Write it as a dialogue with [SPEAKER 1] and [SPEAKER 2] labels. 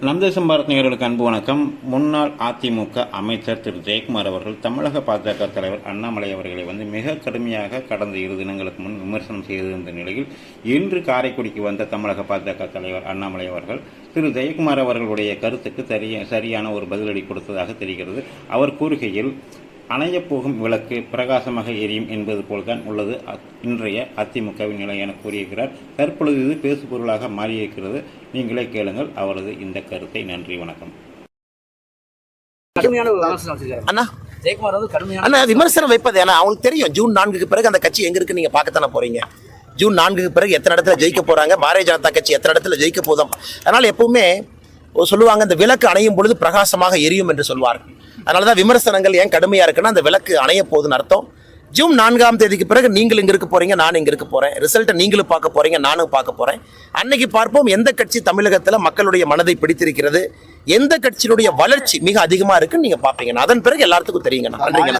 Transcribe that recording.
[SPEAKER 1] நம் தேசம் பாரத் அன்பு வணக்கம். முன்னாள் அதிமுக அமைச்சர் திரு. ஜெயக்குமார் அவர்கள் தமிழக பாஜக தலைவர் அண்ணாமலை அவர்களை வந்து மிக கடுமையாக கடந்த இரு தினங்களுக்கு முன் விமர்சனம் செய்திருந்த நிலையில் இன்று காரைக்குடிக்கு வந்த தமிழக பாஜக தலைவர் அண்ணாமலை அவர்கள் திரு. ஜெயக்குமார் அவர்களுடைய கருத்துக்கு சரிய சரியான ஒரு பதிலடி கொடுத்ததாக தெரிகிறது. அவர் கூறுகையில் அணையப் போகும் விளக்கு பிரகாசமாக எரியும் என்பது போல்தான் உள்ளது. இன்றைய அதிமுகவின் நிலை என கூறியிருக்கிறார். தற்பொழுது இது பேசுபொருளாக மாறியிருக்கிறது. நீங்களே கேளுங்கள் அவரது இந்த கருத்தை. நன்றி வணக்கம்.
[SPEAKER 2] அண்ணா.
[SPEAKER 3] ஜெயக்குமார் வந்து கடுமையான
[SPEAKER 2] அண்ணா விமர்சனம் வைப்பது ஏன்னா அவங்களுக்கு தெரியும். ஜூன் நான்குக்கு பிறகு அந்த கட்சி எங்க இருக்கு நீங்க பார்க்கத்தானே போறீங்க? ஜூன் நான்குக்கு பிறகு எத்தனை இடத்துல ஜெயிக்க போறாங்க? பாரதிய ஜனதா கட்சி எத்தனை இடத்துல ஜெயிக்க போதும்? அதனால எப்பவுமே ஒரு சொல்லுவாங்க இந்த விளக்கு அணையும் பொழுது பிரகாசமாக எரியும் என்று சொல்வார்கள். அதனால தான் விமர்சனங்கள் ஏன் கடுமையா இருக்குன்னா அந்த விளக்கு அணைய போகுதுன்னு அர்த்தம். ஜூன் நான்காம் தேதிக்கு பிறகு நீங்கள் இங்க இருக்க போறீங்க நான் இங்க இருக்க போறேன். ரிசல்ட்டை நீங்களும் பார்க்க போறீங்க நானும் பார்க்க போறேன். அன்னைக்கு பார்ப்போம் எந்த கட்சி தமிழகத்துல மக்களுடைய மனதை பிடித்திருக்கிறது எந்த கட்சியினுடைய வளர்ச்சி மிக அதிகமா இருக்குன்னு நீங்க பாப்பீங்க அதன் பிறகு எல்லாத்துக்கும் தெரியுங்க. நன்றிங்க.